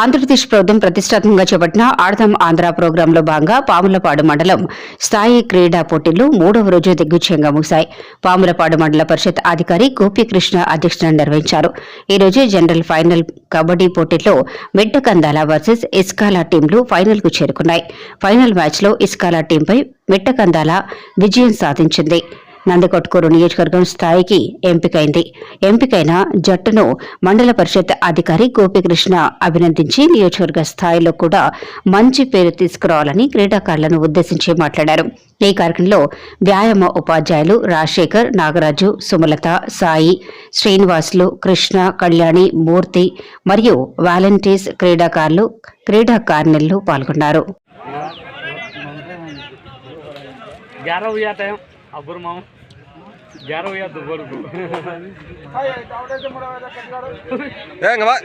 ఆంధ్రప్రదేశ్ ప్రభుత్వం ప్రతిష్టాత్మకంగా చేపట్టిన ఆడదాం ఆంధ్ర ప్రోగ్రాంలో భాగంగా పాములపాడు మండలం స్థాయి క్రీడా పోటీలు మూడవ రోజు దిగ్విజయంగా ముగిశాయి. పాములపాడు మండల పరిషత్ అధికారి గోపికృష్ణ అధ్యక్షతన నిర్వహించారు. ఈ రోజు జనరల్ ఫైనల్ కబడ్డీ పోటీలో మిట్టకందాల వర్సెస్ ఇస్కాలా టీంలు ఫైనల్కు చేరుకున్నాయి. ఫైనల్ మ్యాచ్లో ఇస్కాలా టీంపై మిట్టకందాల విజయం సాధించింది. నందికొట్కూరు నియోజకవర్గం స్థాయికి ఎంపికైంది ఎంపికైన జట్టును మండల పరిషత్ అధికారి గోపికృష్ణ అభినందించి నియోజకవర్గ స్థాయిలో కూడా మంచి పేరు తీసుకురావాలని క్రీడాకారులను ఉద్దేశించి మాట్లాడారు ఈ కార్యక్రమంలో వ్యాయామ ఉపాధ్యాయులు రాజశేఖర్ నాగరాజు సుమలత సాయి శ్రీనివాసులు కృష్ణ కళ్యాణి మూర్తి మరియు వాలంటీర్స్ క్రీడాకారులు క్రీడాకారిణులు పాల్గొన్నారు ग्यारह हुआ था अब्बुर मामा யாரோ யா துபாரு கோ ஹாய் டாவடே முடா வேடா கட்டிடாடோ ஏங்க வா